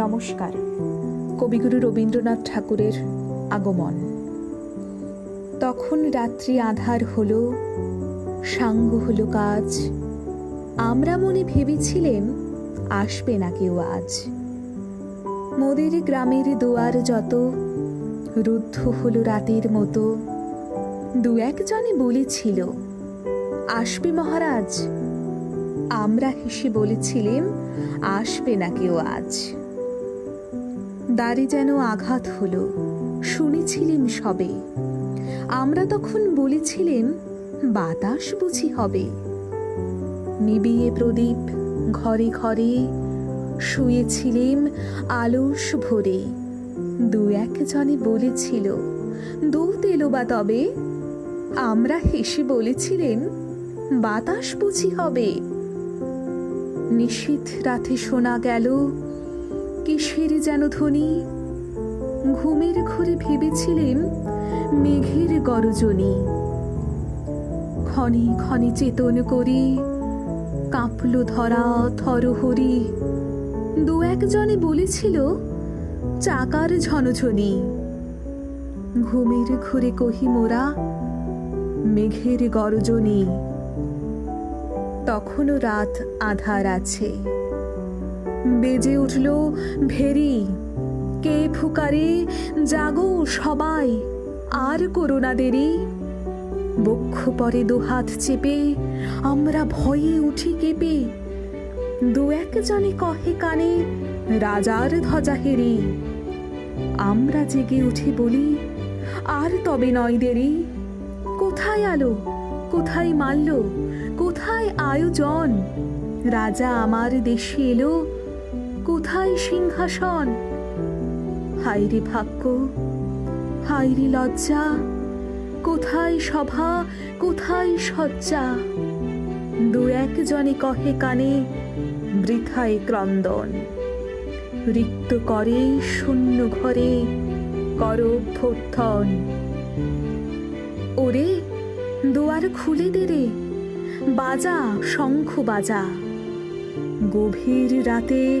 নমস্কার। কবিগুরু রবীন্দ্রনাথ ঠাকুরের আগমন। তখন রাত্রি আধার হলো, সাঙ্গ হলো কাজ। আমরা মনে ভেবেছিলেম, আসবে না কেউ আজ। মোদের গ্রামের দুয়ার যত, রুদ্ধ হলো রাতের মতো। দু একজনে বলেছিল, আসবে মহারাজ। আমরা হেসে বলেছিলেম, আসবে না কেউ আজ। দ্বারে যেন আঘাত হলো। শুনেছিলেম সবে। আমরা তখন বলেছিলেম বাতাস বুঝি হবে। নিবিয়ে প্রদীপ ঘরে ঘরে শুয়েছিলেম আলস ভরে। দু একজনে বলেছিল, দৌত এলো বা তবে? আমরা হেসে বলেছিলেন, বাতাস বুঝি হবে। নিশীথ রাতে শোনা গেল কিসের যেন ধ্বনি? ঘুমের ঘরে ভেবেছিলেন মেঘের গরজনী। ক্ষণে ক্ষণে চেতন করি কাঁপল ধরা থরহরি। দু একজনে বলেছিল, চাকার ঝনঝনি। ঘুমের ঘুরে কহি মোরা, মেঘের গরজনী। তখনও রাত আধার আছে। বেজে উঠল ভেরি। কে ফুকারে? জাগো সবাই, আর করোনা দেরি। বক্ষ পরে দুহাত চেপে, আমরা ভয়ে উঠি কেঁপে। দু একজনে কহে কানে, রাজার ধ্বজা হেরি। আমরা জেগে উঠে বলি, আর তবে নয় দেরি। কোথায় আলো? কোথায় মাল্য? কোথায় আয়োজন? রাজা আমার দেশে এলো কোথায় সিংহাসন? হাইরে ভাগ্য হাইরে লজ্জা, কোথায় সভা, কোথায় সজ্জা দু একজনে কহে কানে, বৃথায় ক্রন্দন। রিক্ত করে শূন্য ঘরে কর অভ্যর্থন ওরে, দুয়ার খুলে দে রে, বাজা শঙ্খ বাজা গভীর রাতে